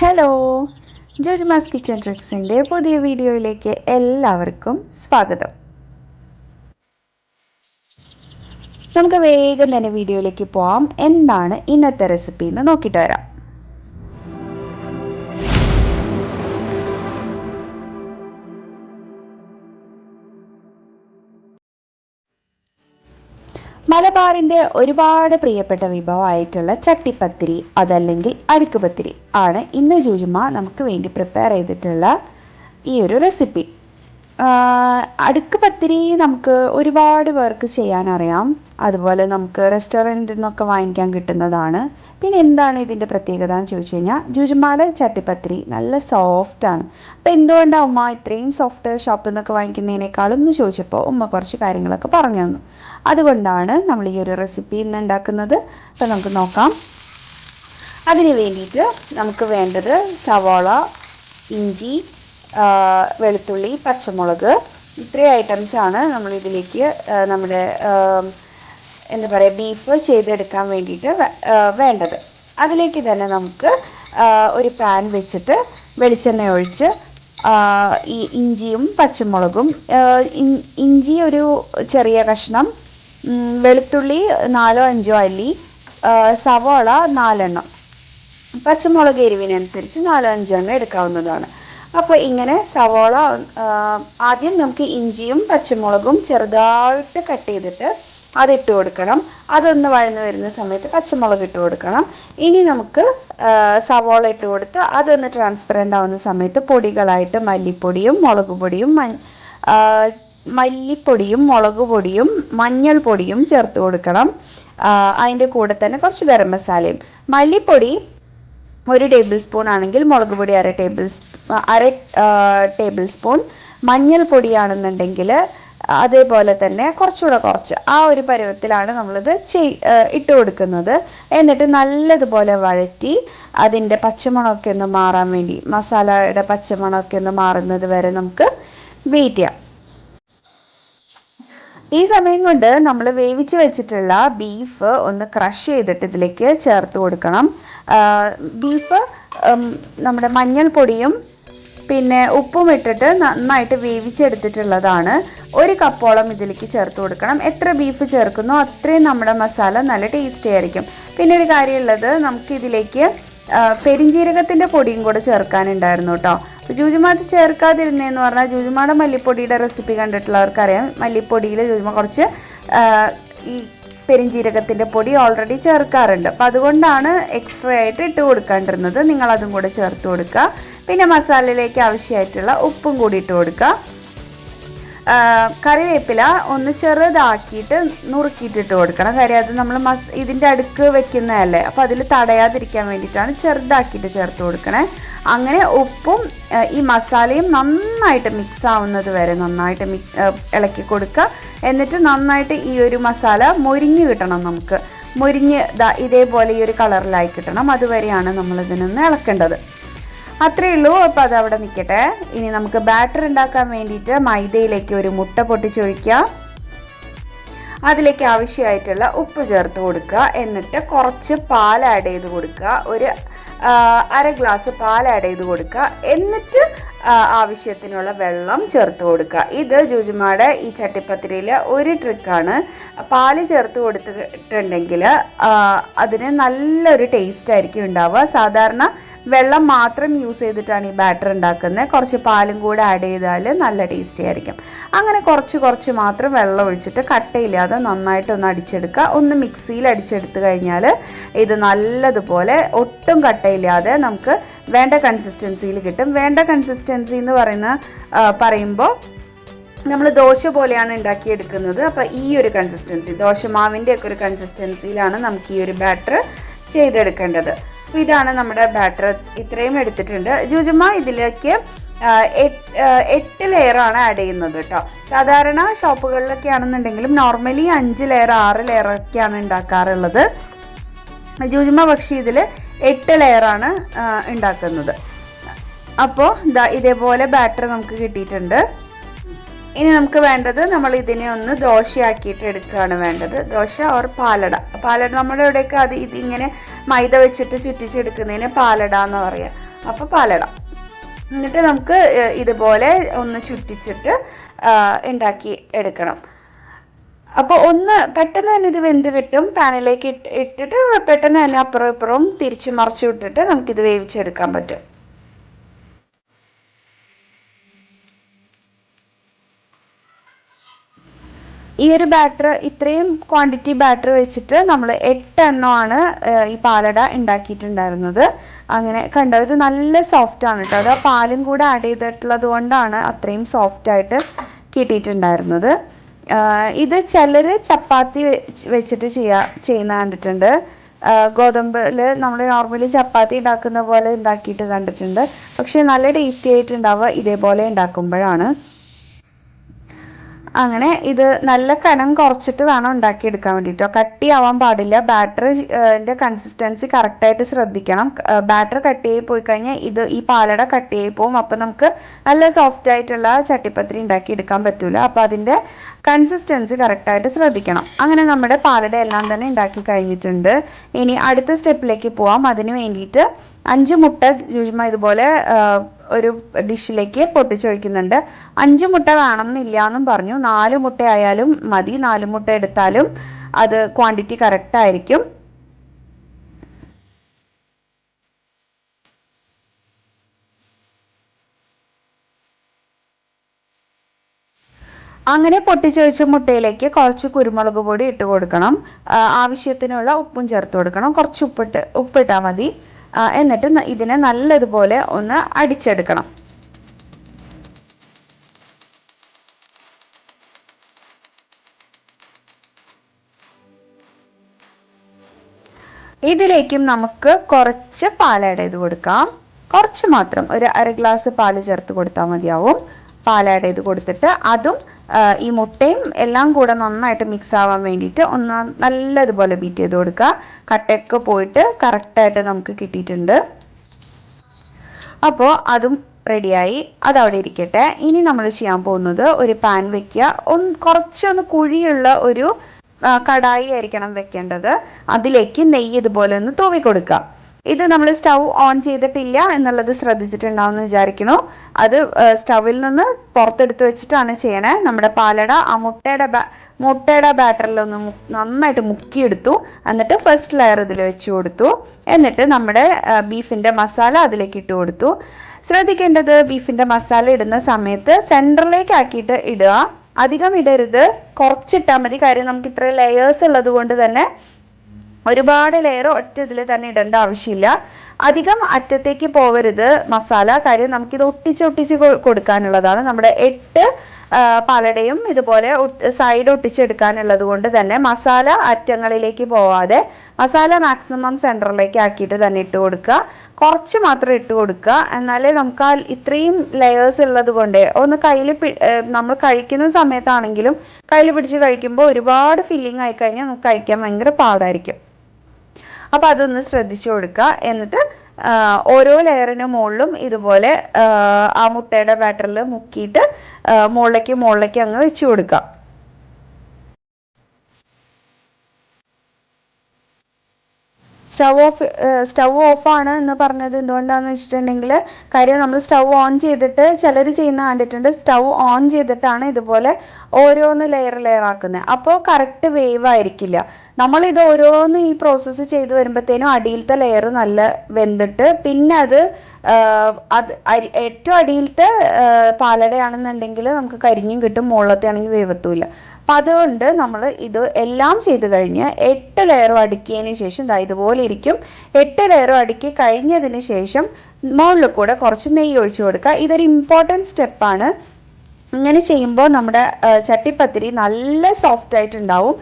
Hello ജോജിമാസ് kitchen ട്രിക്സിന്റെ പുതിയ വീഡിയോയിലേക്ക് എല്ലാവർക്കും സ്വാഗതം. നമുക്ക് വേഗം തന്നെ വീഡിയോയിലേക്ക് പോവാം. എന്താണ് ഇന്നത്തെ റെസിപ്പി എന്ന് നോക്കിയിട്ട് വരാം. മലബാറിന്റെ ഒരുപാട് പ്രിയപ്പെട്ട വിഭവമായിട്ടുള്ള ചട്ടിപ്പത്തിരി അതല്ലെങ്കിൽ അടുക്കുപത്തിരി ആണ് ഇന്ന് ജൂജുമ നമുക്ക് വേണ്ടി പ്രിപ്പയർ ചെയ്തിട്ടുള്ള ഈ ഒരു റെസിപ്പി അടുക്ക് പത്തിരി നമുക്ക് ഒരുപാട് പേർക്ക് ചെയ്യാനറിയാം. അതുപോലെ നമുക്ക് റെസ്റ്റോറന്റിൽ നിന്നൊക്കെ വാങ്ങിക്കാൻ കിട്ടുന്നതാണ്. പിന്നെ എന്താണ് ഇതിന്റെ പ്രത്യേകത എന്ന് ചോദിച്ചു കഴിഞ്ഞാൽ ജുജുമാടെ ചട്ടിപ്പത്തിരി നല്ല സോഫ്റ്റാണ് അപ്പോൾ എന്തുകൊണ്ടാണ് ഉമ്മ ഇത്രയും സോഫ്റ്റ് ഷോപ്പിൽ നിന്നൊക്കെ വാങ്ങിക്കുന്നതിനേക്കാളും എന്ന് ചോദിച്ചപ്പോൾ ഉമ്മ കുറച്ച് കാര്യങ്ങളൊക്കെ പറഞ്ഞു തന്നു. അതുകൊണ്ടാണ് നമ്മൾ ഈ ഒരു റെസിപ്പി ഇന്ന് ഉണ്ടാക്കുന്നത്. അപ്പോൾ നമുക്ക് നോക്കാം. അതിന് വേണ്ടിയിട്ട് നമുക്ക് വേണ്ടത് സവാള ഇഞ്ചി വെളുത്തുള്ളി പച്ചമുളക് ഇത്രയും ഐറ്റംസാണ് നമ്മളിതിലേക്ക് നമ്മുടെ എന്താ പറയുക ബീഫ് ചെയ്തെടുക്കാൻ വേണ്ടിയിട്ട് വേണ്ടത്. അതിലേക്ക് തന്നെ നമുക്ക് ഒരു പാൻ വെച്ചിട്ട് വെളിച്ചെണ്ണ ഒഴിച്ച് ഈ ഇഞ്ചിയും പച്ചമുളകും ഇഞ്ചി ഒരു ചെറിയ കഷ്ണം വെളുത്തുള്ളി നാലോ അഞ്ചോ അല്ലി സവോള നാലെണ്ണം. പച്ചമുളക് എരിവിനനുസരിച്ച് നാലോ അഞ്ചോ എണ്ണം എടുക്കാവുന്നതാണ്. അപ്പോൾ ഇങ്ങനെ സവോള ആദ്യം നമുക്ക് ഇഞ്ചിയും പച്ചമുളകും ചെറുതായിട്ട് കട്ട് ചെയ്തിട്ട് അതിട്ട് കൊടുക്കണം. അതൊന്ന് വഴന്ന് വരുന്ന സമയത്ത് പച്ചമുളക് ഇട്ട് കൊടുക്കണം. ഇനി നമുക്ക് സവോള ഇട്ട് കൊടുത്ത് അതൊന്ന് ട്രാൻസ്പെറന്റ് ആവുന്ന സമയത്ത് പൊടികളായിട്ട് മല്ലിപ്പൊടിയും മുളക് പൊടിയും മല്ലിപ്പൊടിയും മുളക് പൊടിയും മഞ്ഞൾപ്പൊടിയും ചേർത്ത് കൊടുക്കണം. അതിന്റെ കൂടെ തന്നെ കുറച്ച് ഗരം മസാലയും. മല്ലിപ്പൊടി ഒരു ടേബിൾ സ്പൂൺ ആണെങ്കിൽ മുളക് പൊടി അര ടേബിൾ അര ടേബിൾ സ്പൂൺ മഞ്ഞൾപ്പൊടിയാണെന്നുണ്ടെങ്കിൽ അതേപോലെ തന്നെ കുറച്ചുകൂടെ കുറച്ച് ആ ഒരു പരുവത്തിലാണ് നമ്മളിത് ചെയ് ഇട്ട് കൊടുക്കുന്നത്. എന്നിട്ട് നല്ലതുപോലെ വഴറ്റി അതിന്റെ പച്ചമണമൊക്കെ ഒന്ന് മാറാൻ വേണ്ടി മസാലയുടെ പച്ചമണമൊക്കെ ഒന്ന് മാറുന്നത് വരെ നമുക്ക് വെയിറ്റ് ചെയ്യാം. ഈ സമയം കൊണ്ട് നമ്മൾ വേവിച്ച് വെച്ചിട്ടുള്ള ബീഫ് ഒന്ന് ക്രഷ് ചെയ്തിട്ട് ഇതിലേക്ക് ചേർത്ത് കൊടുക്കണം. ബീഫ് നമ്മുടെ മഞ്ഞൾപ്പൊടിയും പിന്നെ ഉപ്പും ഇട്ടിട്ട് നന്നായിട്ട് വേവിച്ചെടുത്തിട്ടുള്ളതാണ്. ഒരു കപ്പോളം ഇതിലേക്ക് ചേർത്ത് കൊടുക്കണം. എത്ര ബീഫ് ചേർക്കുന്നോ അത്രയും നമ്മുടെ മസാല നല്ല ടേസ്റ്റി ആയിരിക്കും. പിന്നെ ഒരു കാര്യമുള്ളത് നമുക്ക് ഇതിലേക്ക് പെരിഞ്ജീരകത്തിന്റെ പൊടിയും കൂടെ ചേർക്കാനുണ്ടായിരുന്നു കേട്ടോ. അപ്പോൾ ജൂജുമാത്ത് ചേർക്കാതിരുന്നതെന്ന് പറഞ്ഞാൽ ജൂജുമാട മല്ലിപ്പൊടിയുടെ റെസിപ്പി കണ്ടിട്ടുള്ളവർക്കറിയാം. മല്ലിപ്പൊടിയിൽ ജൂജുമ കുറച്ച് ഈ പെരിഞ്ജീരകത്തിന്റെ പൊടി ഓൾറെഡി ചേർക്കാറുണ്ട്. അപ്പോൾ അതുകൊണ്ടാണ് എക്സ്ട്രാ ആയിട്ട് ഇട്ട് കൊടുക്കാണ്ടിരുന്നത്. നിങ്ങളതും കൂടെ ചേർത്ത് കൊടുക്കുക. പിന്നെ മസാലയിലേക്ക് ആവശ്യമായിട്ടുള്ള ഉപ്പും കൂടി ഇട്ട് കൊടുക്കുക. കറിവേപ്പില ഒന്ന് ചെറുതാക്കിയിട്ട് നുറുക്കിയിട്ടിട്ട് കൊടുക്കണം. കാര്യം അത് നമ്മൾ മസ് ഇതിന്റെ അടുക്ക് വെക്കുന്നതല്ലേ. അപ്പോൾ അതിൽ തടയാതിരിക്കാൻ വേണ്ടിയിട്ടാണ് ചെറുതാക്കിയിട്ട് ചേർത്ത് കൊടുക്കണേ. അങ്ങനെ ഉപ്പും ഈ മസാലയും നന്നായിട്ട് മിക്സ് ആവുന്നത് വരെ നന്നായിട്ട് മി ഇളക്കി കൊടുക്കുക എന്നിട്ട് നന്നായിട്ട് ഈ ഒരു മസാല മൊരിഞ്ഞ് കിട്ടണം നമുക്ക്. മുരിഞ്ഞ് ഇതേപോലെ ഈ ഒരു കളറിലായി കിട്ടണം. അതുവരെയാണ് നമ്മൾ നമ്മളിതിനൊന്ന് ഇളക്കേണ്ടത്. അത്രയേ ഉള്ളൂ. അപ്പോൾ അത് അവിടെ നിൽക്കട്ടെ ഇനി നമുക്ക് ബാറ്റർ ഉണ്ടാക്കാൻ വേണ്ടിയിട്ട് മൈദയിലേക്ക് ഒരു മുട്ട പൊട്ടിച്ചൊഴിക്കാം. അതിലേക്ക് ആവശ്യമായിട്ടുള്ള ഉപ്പ് ചേർത്ത് കൊടുക്കുക. എന്നിട്ട് കുറച്ച് പാൽ ആഡ് ചെയ്ത് കൊടുക്കുക. ഒരു അര ഗ്ലാസ് പാൽ ആഡ് ചെയ്ത് കൊടുക്കുക. എന്നിട്ട് ആവശ്യത്തിനുള്ള വെള്ളം ചേർത്ത് കൊടുക്കുക. ഇത് ജൂജുമാടെ ഈ ചട്ടിപ്പത്തിരിയിൽ ഒരു ട്രിക്കാണ്. പാൽ ചേർത്ത് കൊടുത്തിട്ടുണ്ടെങ്കിൽ അതിന് നല്ലൊരു ടേസ്റ്റ് ആയിരിക്കും ഉണ്ടാവുക. സാധാരണ വെള്ളം മാത്രം യൂസ് ചെയ്തിട്ടാണ് ഈ ബാറ്റർ ഉണ്ടാക്കുന്നത് കുറച്ച് പാലും കൂടെ ആഡ് ചെയ്താൽ നല്ല ടേസ്റ്റി ആയിരിക്കും. അങ്ങനെ കുറച്ച് കുറച്ച് മാത്രം വെള്ളം ഒഴിച്ചിട്ട് കട്ടയില്ലാതെ നന്നായിട്ടൊന്ന് അടിച്ചെടുക്കുക. ഒന്ന് മിക്സിയിൽ അടിച്ചെടുത്ത് കഴിഞ്ഞാൽ ഇത് നല്ലതുപോലെ ഒട്ടും കട്ടയില്ലാതെ നമുക്ക് വേണ്ട കൺസിസ്റ്റൻസിയിൽ കിട്ടും. വേണ്ട കൺസിസ്റ്റൻസി എന്ന് പറയുന്ന പറയുമ്പോൾ നമ്മൾ ദോശ പോലെയാണ് ഉണ്ടാക്കിയെടുക്കുന്നത്. അപ്പോൾ ഈ ഒരു കൺസിസ്റ്റൻസി ദോശമാവിന്റെ ഒക്കെ ഒരു കൺസിസ്റ്റൻസിയിലാണ് നമുക്ക് ഈ ഒരു ബാറ്റർ ചെയ്തെടുക്കേണ്ടത്. അപ്പോൾ ഇതാണ് നമ്മുടെ ബാറ്റർ ഇത്രയും എടുത്തിട്ടുണ്ട്. ജുജുമ ഇതിലേക്ക് എട്ട് ലെയറാണ് ആഡ് ചെയ്യുന്നത് കേട്ടോ സാധാരണ ഷോപ്പുകളിലൊക്കെ ആണെന്നുണ്ടെങ്കിലും നോർമലി അഞ്ച് ലെയർ ആറ് ലെയറൊക്കെയാണ് ഉണ്ടാക്കാറുള്ളത്. ജൂജുമ പക്ഷേ ഇതിൽ എട്ട് ലെയറാണ് ഉണ്ടാക്കുന്നത്. അപ്പോൾ ഇതാ ഇതേപോലെ ബാറ്റർ നമുക്ക് കിട്ടിയിട്ടുണ്ട്. ഇനി നമുക്ക് വേണ്ടത് നമ്മൾ ഇതിനെ ഒന്ന് ദോശയാക്കിയിട്ട് എടുക്കുകയാണ് വേണ്ടത്. ദോശ ഓർ പാലട. പാലട നമ്മുടെ ഇവിടെയൊക്കെ അത് ഇതിങ്ങനെ മൈദ വെച്ചിട്ട് ചുറ്റിച്ചെടുക്കുന്നതിന് പാലട എന്ന് പറയാം. അപ്പോൾ പാലട. എന്നിട്ട് നമുക്ക് ഇതുപോലെ ഒന്ന് ചുറ്റിച്ചിട്ട് ഉണ്ടാക്കി എടുക്കണം. അപ്പോൾ ഒന്ന് പെട്ടെന്ന് തന്നെ ഇത് വെന്ത് കിട്ടും. പാനിലേക്ക് ഇട്ടിട്ട് പെട്ടെന്ന് തന്നെ അപ്പുറം ഇപ്പുറവും തിരിച്ച് മറിച്ചു വിട്ടിട്ട് നമുക്കിത് വേവിച്ചെടുക്കാൻ പറ്റും. ഈ ഒരു ബാറ്റർ ഇത്രയും ക്വാണ്ടിറ്റി ബാറ്റർ വെച്ചിട്ട് നമ്മൾ എട്ടെണ്ണമാണ് ഈ പാലട ഉണ്ടാക്കിയിട്ടുണ്ടായിരുന്നത്. അങ്ങനെ കണ്ടോ ഇത് നല്ല സോഫ്റ്റ് ആണ് കേട്ടോ. അത് ആ പാലും കൂടെ ആഡ് ചെയ്തിട്ടുള്ളത് കൊണ്ടാണ് അത്രയും സോഫ്റ്റ് ആയിട്ട് കിട്ടിയിട്ടുണ്ടായിരുന്നത്. ഇത് ചിലർ ചപ്പാത്തി വെച്ചിട്ട് ചെയ്യാ ചെയ്യുന്ന കണ്ടിട്ടുണ്ട്. ഗോതമ്പിൽ നമ്മൾ നോർമലി ചപ്പാത്തി ഉണ്ടാക്കുന്ന പോലെ ഉണ്ടാക്കിയിട്ട് കണ്ടിട്ടുണ്ട്. പക്ഷേ നല്ല ടേസ്റ്റി ആയിട്ടുണ്ടാവുക ഇതേപോലെ ഉണ്ടാക്കുമ്പോഴാണ് അങ്ങനെ ഇത് നല്ല കനം കുറച്ചിട്ട് വേണം ഉണ്ടാക്കിയെടുക്കാൻ വേണ്ടിയിട്ടോ കട്ടിയാവാൻ പാടില്ല. ബാറ്ററിന്റെ കൺസിസ്റ്റൻസി കറക്റ്റായിട്ട് ശ്രദ്ധിക്കണം. ബാറ്റർ കട്ടിയായി പോയി കഴിഞ്ഞാൽ ഇത് ഈ പാലട കട്ടിയായി പോവും. അപ്പോൾ നമുക്ക് നല്ല സോഫ്റ്റ് ആയിട്ടുള്ള ചട്ടിപ്പത്തിരി ഉണ്ടാക്കി എടുക്കാൻ പറ്റില്ല അപ്പോൾ അതിന്റെ കൺസിസ്റ്റൻസി കറക്റ്റായിട്ട് ശ്രദ്ധിക്കണം. അങ്ങനെ നമ്മുടെ പാലട എല്ലാം തന്നെ ഉണ്ടാക്കി കഴിഞ്ഞിട്ടുണ്ട്. ഇനി അടുത്ത സ്റ്റെപ്പിലേക്ക് പോവാം. അതിന് വേണ്ടിയിട്ട് അഞ്ച് മുട്ട ജുജ്മ ഇതുപോലെ ഒരു ഡിഷിലേക്ക് പൊട്ടിച്ചൊഴിക്കുന്നുണ്ട്. അഞ്ച് മുട്ട വേണമെന്നില്ല എന്നും പറഞ്ഞു. നാല് മുട്ട ആയാലും മതി. നാല് മുട്ട എടുത്താലും അത് ക്വാണ്ടിറ്റി കറക്റ്റ് ആയിരിക്കും. അങ്ങനെ പൊട്ടിച്ചൊഴിച്ച മുട്ടയിലേക്ക് കുറച്ച് കുരുമുളക് പൊടി ഇട്ട് കൊടുക്കണം. ആവശ്യത്തിനുള്ള ഉപ്പും ചേർത്ത് കൊടുക്കണം. കുറച്ച് ഉപ്പിട്ട് ഉപ്പിട്ടാൽ മതി. എന്നിട്ട് ഇതിനെ നല്ലതുപോലെ ഒന്ന് അടിച്ചെടുക്കണം. ഇതിലേക്കും നമുക്ക് കുറച്ച് പാലട ഇത് കൊടുക്കാം. കുറച്ച് മാത്രം. ഒരു അര ഗ്ലാസ് പാൽ ചേർത്ത് കൊടുത്താൽ മതിയാവും. പാൽ ആഡ് ചെയ്ത് കൊടുത്തിട്ട് അതും ഈ മുട്ടയും എല്ലാം കൂടെ നന്നായിട്ട് മിക്സ് ആവാൻ വേണ്ടിയിട്ട് ഒന്ന് നല്ലതുപോലെ ബീറ്റ് ചെയ്ത് കൊടുക്കുക. കട്ടയൊക്കെ പോയിട്ട് കറക്റ്റായിട്ട് നമുക്ക് കിട്ടിയിട്ടുണ്ട്. അപ്പോൾ അതും റെഡിയായി അത് അവിടെ ഇരിക്കട്ടെ. ഇനി നമ്മൾ ചെയ്യാൻ പോകുന്നത് ഒരു പാൻ വെക്കുക. ഒന്ന് കുറച്ചൊന്ന് കുഴിയുള്ള ഒരു കടായി ആയിരിക്കണം വെക്കേണ്ടത്. അതിലേക്ക് നെയ്യ് ഇതുപോലെ ഒന്ന് തൂവി കൊടുക്കുക. ഇത് നമ്മൾ സ്റ്റൗ ഓൺ ചെയ്തിട്ടില്ല എന്നുള്ളത് ശ്രദ്ധിച്ചിട്ടുണ്ടാവുമെന്ന് വിചാരിക്കുന്നു. അത് സ്റ്റൗവിൽ നിന്ന് പുറത്തെടുത്ത് വെച്ചിട്ടാണ് ചെയ്യണേ. നമ്മുടെ പാലട ആ മുട്ടയുടെ മുട്ടയുടെ ബാറ്ററിലൊന്ന് നന്നായിട്ട് മുക്കിയെടുത്തു. എന്നിട്ട് ഫസ്റ്റ് ലെയർ ഇതിൽ വെച്ച് കൊടുത്തു. എന്നിട്ട് നമ്മുടെ ബീഫിന്റെ മസാല അതിലേക്ക് ഇട്ട് കൊടുത്തു. ശ്രദ്ധിക്കേണ്ടത് ബീഫിന്റെ മസാല ഇടുന്ന സമയത്ത് സെന്ററിലേക്ക് ആക്കിയിട്ട് ഇടുക. അധികം ഇടരുത്. കുറച്ചിട്ടാൽ മതി. കാര്യം നമുക്ക് ഇത്ര ലെയേഴ്സ് ഉള്ളത് കൊണ്ട് തന്നെ ഒരുപാട് ലെയർ ഒറ്റ ഇതിൽ തന്നെ ഇടേണ്ട ആവശ്യമില്ല. അധികം അറ്റത്തേക്ക് പോവരുത്. മസാല കാര്യം നമുക്കിത് ഒട്ടിച്ച് ഒട്ടിച്ച് കൊടുക്കാനുള്ളതാണ്. നമ്മുടെ എട്ട് പലടയും ഇതുപോലെ സൈഡ് ഒട്ടിച്ചെടുക്കാനുള്ളത് കൊണ്ട് തന്നെ മസാല അറ്റങ്ങളിലേക്ക് പോവാതെ മസാല മാക്സിമം സെന്ററിലേക്ക് ആക്കിയിട്ട് തന്നെ ഇട്ട് കൊടുക്കുക. കുറച്ച് മാത്രം ഇട്ട് കൊടുക്കുക. എന്നാലേ നമുക്ക് ആ ഇത്രയും ലെയേഴ്സ് ഉള്ളത് കൊണ്ട് ഒന്ന് കയ്യിൽ നമ്മൾ കഴിക്കുന്ന സമയത്താണെങ്കിലും കയ്യിൽ പിടിച്ച് കഴിക്കുമ്പോൾ ഒരുപാട് ഫില്ലിംഗ് ആയിക്കഴിഞ്ഞാൽ നമുക്ക് കഴിക്കാൻ ഭയങ്കര പാടായിരിക്കും. അപ്പോൾ അതൊന്ന് ശ്രദ്ധിച്ചു കൊടുക്കുക എന്നിട്ട് ഓരോ ലെയറിന് മുകളിലും ഇതുപോലെ ആ മുട്ടയുടെ ബാറ്ററിൽ മുക്കിയിട്ട് മുകളിലേക്ക് മുകളിലേക്ക് അങ്ങ് വെച്ച് കൊടുക്കുക സ്റ്റവ് ഓഫ് സ്റ്റവ് ഓഫാണ് എന്ന് പറഞ്ഞത്. എന്തുകൊണ്ടാണെന്ന് വെച്ചിട്ടുണ്ടെങ്കിൽ കാര്യം നമ്മൾ സ്റ്റവ് ഓൺ ചെയ്തിട്ട് ചിലർ ചെയ്യുന്ന കണ്ടിട്ടുണ്ട്. സ്റ്റവ് ഓൺ ചെയ്തിട്ടാണ് ഇതുപോലെ ഓരോന്ന് ലെയർ ലെയർ ആക്കുന്നത്. അപ്പോൾ കറക്റ്റ് വേവ് ആയിരിക്കില്ല. നമ്മളിത് ഓരോന്ന് ഈ പ്രോസസ്സ് ചെയ്ത് വരുമ്പോഴത്തേനും അടിയിലത്തെ ലെയർ നല്ല വെന്തിട്ട് പിന്നെ അത് അത് അരി ഏറ്റവും അടിയിലത്തെ പാലടയാണെന്നുണ്ടെങ്കിൽ നമുക്ക് കരിഞ്ഞും കിട്ടും മുകളിലത്തെ ആണെങ്കിൽ വേവത്തുമില്ല അപ്പം അതുകൊണ്ട് നമ്മൾ ഇത് എല്ലാം ചെയ്ത് കഴിഞ്ഞ് എട്ട് ലെയറും അടുക്കിയതിന് ശേഷം ഇതാ ഇതുപോലെ ഇരിക്കും. എട്ട് ലെയറും അടുക്കി കഴിഞ്ഞതിന് ശേഷം മുകളിൽ കൂടെ കുറച്ച് നെയ്യ് ഒഴിച്ച് കൊടുക്കുക. ഇതൊരു ഇമ്പോർട്ടന്റ് സ്റ്റെപ്പാണ് ഇങ്ങനെ ചെയ്യുമ്പോൾ നമ്മുടെ ചട്ടിപ്പത്തിരി നല്ല സോഫ്റ്റ് ആയിട്ടുണ്ടാവും.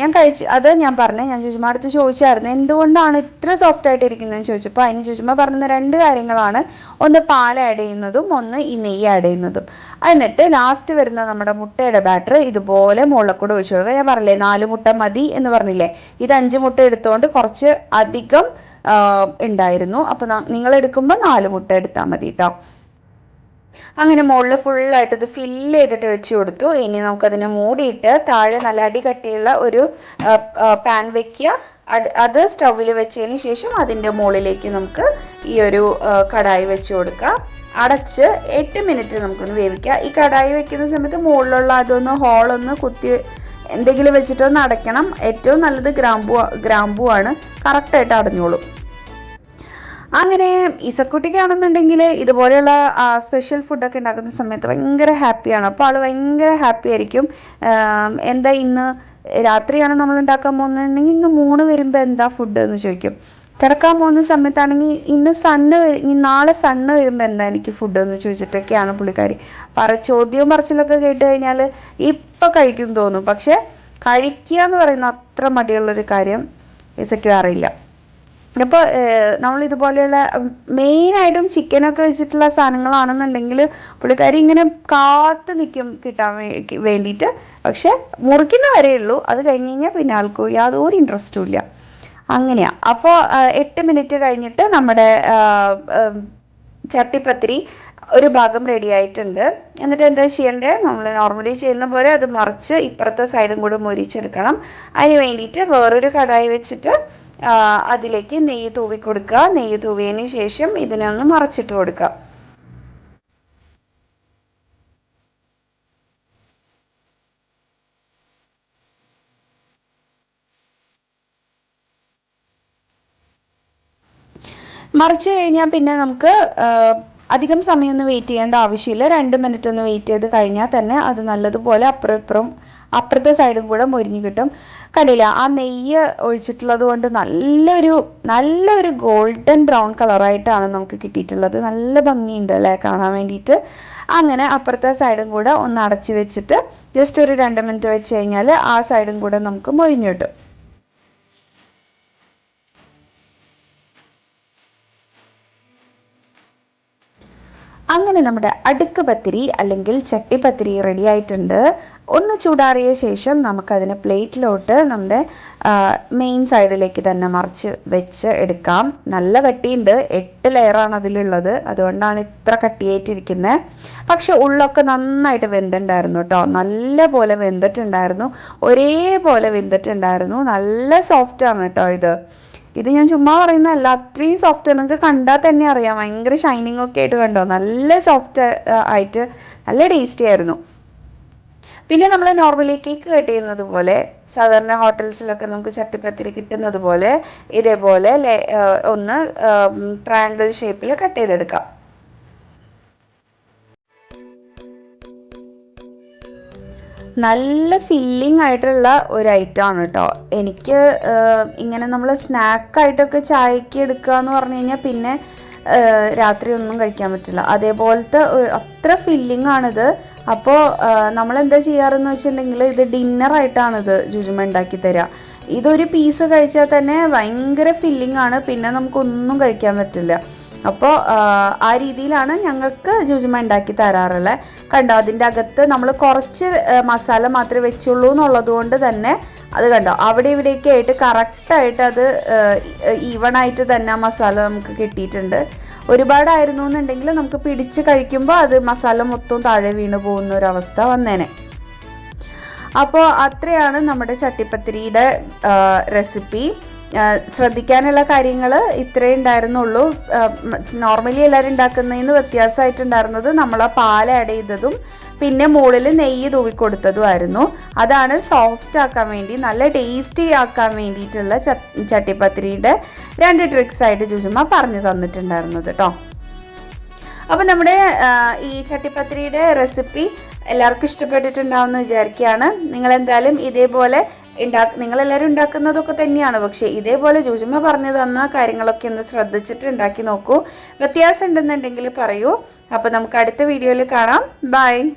ഞാൻ കഴിച്ച് അത് ഞാൻ പറഞ്ഞു ഞാൻ ചോദിച്ചുമ്പോൾ അടുത്ത് ചോദിച്ചായിരുന്നു എന്തുകൊണ്ടാണ് ഇത്ര സോഫ്റ്റ് ആയിട്ട് ഇരിക്കുന്നതെന്ന് ചോദിച്ചപ്പോൾ അതിന് ചോദിച്ചപ്പോൾ പറഞ്ഞ രണ്ട് കാര്യങ്ങളാണ്. ഒന്ന് പാൽ ആഡ് ചെയ്യുന്നതും ഒന്ന് ഈ നെയ്യ് ആഡ് ചെയ്യുന്നതും. എന്നിട്ട് ലാസ്റ്റ് വരുന്ന നമ്മുടെ മുട്ടയുടെ ബാറ്റർ ഇതുപോലെ മുളക്കൂടെ കൂടെ ഒഴിച്ചു കൊടുക്കുക. ഞാൻ പറഞ്ഞില്ലേ നാല് മുട്ട മതി എന്ന് പറഞ്ഞില്ലേ? ഇത് അഞ്ച് മുട്ട എടുത്തുകൊണ്ട് കുറച്ച് അധികം ഉണ്ടായിരുന്നു. അപ്പോൾ നിങ്ങൾ എടുക്കുമ്പോൾ നാല് മുട്ട എടുത്താൽ മതി കേട്ടോ അങ്ങനെ മുകളിൽ ഫുള്ളായിട്ട് ഇത് ഫില്ല് ചെയ്തിട്ട് വെച്ച് കൊടുത്തു. ഇനി നമുക്കതിനെ മൂടിയിട്ട് താഴെ നല്ല അടി കട്ടിയുള്ള ഒരു പാൻ വെക്കുക. അത് സ്റ്റൗവിൽ വെച്ചതിന് ശേഷം അതിന്റെ മുകളിലേക്ക് നമുക്ക് ഈ ഒരു കടായി വെച്ച് കൊടുക്കാം അടച്ച് എട്ട് മിനിറ്റ് നമുക്കൊന്ന് വേവിക്കാം ഈ കടായി വെക്കുന്ന സമയത്ത് മുകളിലുള്ള അതൊന്ന് ഹോളൊന്ന് കുത്തി എന്തെങ്കിലും വെച്ചിട്ടൊന്ന് അടയ്ക്കണം. ഏറ്റവും നല്ലത് ഗ്രാമ്പു ഗ്രാമ്പു ആണ് കറക്റ്റായിട്ട് അടഞ്ഞോളും. അങ്ങനെ ഇസക്കുട്ടിക്കാണെന്നുണ്ടെങ്കിൽ ഇതുപോലെയുള്ള സ്പെഷ്യൽ ഫുഡൊക്കെ ഉണ്ടാക്കുന്ന സമയത്ത് ഭയങ്കര ഹാപ്പിയാണ് അപ്പോൾ ആൾ ഭയങ്കര ഹാപ്പി ആയിരിക്കും. എന്താ ഇന്ന് രാത്രിയാണ് നമ്മൾ ഉണ്ടാക്കാൻ പോകുന്നതെങ്കിൽ ഇന്ന് മൂന്ന് വരുമ്പോൾ എന്താ ഫുഡ് എന്ന് ചോദിക്കും. കിടക്കാൻ പോകുന്ന സമയത്താണെങ്കിൽ ഇന്ന് സണ്ണ് നാളെ സണ്ണ് വരുമ്പോൾ എന്താ എനിക്ക് ഫുഡ് എന്ന് ചോദിച്ചിട്ടൊക്കെയാണ് പുള്ളിക്കാരി. പറ ചോദ്യവും പറച്ചിലൊക്കെ കേട്ട് കഴിഞ്ഞാൽ ഇപ്പം കഴിക്കും തോന്നും. പക്ഷേ കഴിക്കുക എന്ന് പറയുന്ന അത്ര മടിയുള്ളൊരു കാര്യം ഇസയ്ക്കും അറിയില്ല അപ്പോൾ നമ്മൾ ഇതുപോലെയുള്ള മെയിനായിട്ടും ചിക്കനൊക്കെ വെച്ചിട്ടുള്ള സാധനങ്ങളാണെന്നുണ്ടെങ്കിൽ പുള്ളിക്കാരി ഇങ്ങനെ കാത്ത് നിൽക്കും കിട്ടാൻ വേണ്ടിയിട്ട്. പക്ഷെ മുറിക്കുന്ന വരേ ഉള്ളൂ. അത് കഴിഞ്ഞ് കഴിഞ്ഞാൽ പിന്നെ ആൾക്ക് യാതൊരു ഇൻട്രസ്റ്റും ഇല്ല. അങ്ങനെയാണ് അപ്പോൾ എട്ട് മിനിറ്റ് കഴിഞ്ഞിട്ട് നമ്മുടെ ചട്ടിപ്പത്തിരി ഒരു ഭാഗം റെഡി ആയിട്ടുണ്ട്. എന്നിട്ട് എന്താ ചെയ്യേണ്ടത് നമ്മൾ നോർമലി ചെയ്യുന്ന പോലെ അത് മറിച്ച് ഇപ്പുറത്തെ സൈഡും കൂടെ മൊരിച്ചെടുക്കണം. അതിന് വേണ്ടിയിട്ട് വേറൊരു കടായി വെച്ചിട്ട് അതിലേക്ക് നെയ്യ് തൂവി കൊടുക്കുക. നെയ്യ് തൂവിയതിന് ശേഷം ഇതിനെ ഒന്ന് മറച്ചിട്ട് കൊടുക്കുക. മറിച്ച് കഴിഞ്ഞാൽ പിന്നെ നമുക്ക് അധികം സമയമൊന്നും വെയിറ്റ് ചെയ്യേണ്ട ആവശ്യമില്ല. രണ്ട് മിനിറ്റ് ഒന്ന് വെയിറ്റ് ചെയ്ത് കഴിഞ്ഞാൽ തന്നെ അത് നല്ലതുപോലെ അപ്പുറപ്പുറം അപ്പുറത്തെ സൈഡും കൂടെ മൊരിഞ്ഞു കിട്ടും. കണ്ടില്ല ആ നെയ്യ് ഒഴിച്ചിട്ടുള്ളത് കൊണ്ട് നല്ലൊരു നല്ലൊരു ഗോൾഡൻ ബ്രൗൺ കളറായിട്ടാണ് നമുക്ക് കിട്ടിയിട്ടുള്ളത്. നല്ല ഭംഗിയുണ്ട് അല്ലേ കാണാൻ വേണ്ടിയിട്ട്. അങ്ങനെ അപ്പുറത്തെ സൈഡും കൂടെ ഒന്ന് അടച്ചു വെച്ചിട്ട് ജസ്റ്റ് ഒരു രണ്ട് മിനിറ്റ് വെച്ച് കഴിഞ്ഞാൽ ആ സൈഡും കൂടെ നമുക്ക് മൊരിഞ്ഞു കിട്ടും. അങ്ങനെ നമ്മുടെ അടുക്ക് പത്തിരി അല്ലെങ്കിൽ ചട്ടി പത്തിരി റെഡി ആയിട്ടുണ്ട്. ഒന്ന് ചൂടാറിയ ശേഷം നമുക്കതിനെ പ്ലേറ്റിലോട്ട് നമ്മുടെ മെയിൻ സൈഡിലേക്ക് തന്നെ മറിച്ച് വെച്ച് എടുക്കാം. നല്ല കട്ടിയുണ്ട് എട്ട് ലെയറാണ് അതിലുള്ളത്. അതുകൊണ്ടാണ് ഇത്ര കട്ടിയായിട്ടിരിക്കുന്നത് പക്ഷെ ഉള്ളൊക്കെ നന്നായിട്ട് വെന്തിട്ടുണ്ടായിരുന്നു കേട്ടോ. നല്ല പോലെ വെന്തിട്ടുണ്ടായിരുന്നു. ഒരേപോലെ വെന്തിട്ടുണ്ടായിരുന്നു. നല്ല സോഫ്റ്റ് ആണ് കേട്ടോ ഇത്. ഇത് ഞാൻ ചുമ്മാ പറയുന്നതല്ല അത്രയും സോഫ്റ്റ് നിങ്ങൾക്ക് കണ്ടാൽ തന്നെ അറിയാം. ഭയങ്കര ഷൈനിങ് ഒക്കെ ആയിട്ട് കണ്ടോ? നല്ല സോഫ്റ്റ് ആയിട്ട് നല്ല ടേസ്റ്റി ആയിരുന്നു. പിന്നെ നമ്മൾ നോർമലി കേക്ക് കട്ട് ചെയ്യുന്നത് പോലെ സാധാരണ ഹോട്ടൽസിലൊക്കെ നമുക്ക് ചട്ടിപ്പത്തിരി കിട്ടുന്നത് പോലെ ഇതേപോലെ ഒന്ന് ട്രയാങ്കിൾ ഷേപ്പിൽ കട്ട് ചെയ്തെടുക്കാം. നല്ല ഫില്ലിംഗ് ആയിട്ടുള്ള ഒരു ഐറ്റം ആണ് കേട്ടോ എനിക്ക് ഇങ്ങനെ നമ്മൾ സ്നാക്കായിട്ടൊക്കെ ചായക്ക് എടുക്കുക എന്ന് പറഞ്ഞു കഴിഞ്ഞാൽ പിന്നെ രാത്രി ഒന്നും കഴിക്കാൻ പറ്റില്ല. അതേപോലത്തെ അത്ര ഫില്ലിംഗ് ആണിത്. അപ്പോൾ നമ്മൾ എന്താ ചെയ്യാറെന്ന് വെച്ചിട്ടുണ്ടെങ്കിൽ ഇത് ഡിന്നറായിട്ടാണിത് ജുജുമ ഉണ്ടാക്കി തരിക ഇതൊരു പീസ് കഴിച്ചാൽ തന്നെ ഭയങ്കര ഫില്ലിംഗ് ആണ്. പിന്നെ നമുക്കൊന്നും കഴിക്കാൻ പറ്റില്ല. അപ്പോൾ ആ രീതിയിലാണ് ഞങ്ങൾക്ക് ജുജുമ ഉണ്ടാക്കി തരാറുള്ളത് കണ്ടോ അതിന്റെ അകത്ത് നമ്മൾ കുറച്ച് മസാല മാത്രമേ വെച്ചുള്ളൂ എന്നുള്ളത് കൊണ്ട് തന്നെ അത് കണ്ടോ അവിടെ ഇവിടെയൊക്കെ ആയിട്ട് കറക്റ്റായിട്ട് അത് ഈവൺ ആയിട്ട് തന്നെ മസാല നമുക്ക് കിട്ടിയിട്ടുണ്ട്. ഒരുപാടായിരുന്നു എന്നുണ്ടെങ്കിൽ നമുക്ക് പിടിച്ച് കഴിക്കുമ്പോൾ അത് മസാല മൊത്തം താഴെ വീണ് പോകുന്ന ഒരവസ്ഥ വന്നേനെ. അപ്പോൾ അത്രയാണ് നമ്മുടെ ചട്ടിപ്പത്തിരിയുടെ റെസിപ്പി ശ്രദ്ധിക്കാനുള്ള കാര്യങ്ങൾ ഇത്രേ ഉണ്ടായിരുന്നുള്ളൂ. നോർമലി എല്ലാവരും ഉണ്ടാക്കുന്നതിന് വ്യത്യാസമായിട്ടുണ്ടായിരുന്നത് നമ്മൾ ആ പാൽ ആഡ് ചെയ്തതും പിന്നെ മുകളിൽ നെയ്യ് തൂവി കൊടുത്തതുമായിരുന്നു അതാണ് സോഫ്റ്റ് ആക്കാൻ വേണ്ടി നല്ല ടേസ്റ്റി ആക്കാൻ വേണ്ടിയിട്ടുള്ള ചട്ടിപ്പത്തിരിയുടെ രണ്ട് ട്രിക്സ് ആയിട്ട് ചുചുമ പറഞ്ഞു തന്നിട്ടുണ്ടായിരുന്നത് കേട്ടോ അപ്പോൾ നമ്മുടെ ഈ ചട്ടിപ്പത്തിരിയുടെ റെസിപ്പി എല്ലാവർക്കും ഇഷ്ടപ്പെട്ടിട്ടുണ്ടാവുമെന്ന് വിചാരിക്കുകയാണ്. നിങ്ങളെന്തായാലും ഇതേപോലെ ഉണ്ടാ നിങ്ങളെല്ലാവരും ഉണ്ടാക്കുന്നതൊക്കെ തന്നെയാണ്. പക്ഷേ ഇതേപോലെ ജോജുമ്മ പറഞ്ഞു തന്ന കാര്യങ്ങളൊക്കെ ഒന്ന് ശ്രദ്ധിച്ചിട്ട് ഉണ്ടാക്കി നോക്കൂ. വ്യത്യാസം ഉണ്ടെന്നുണ്ടെങ്കിൽ പറയൂ. അപ്പോൾ നമുക്ക് അടുത്ത വീഡിയോയിൽ കാണാം. ബൈ.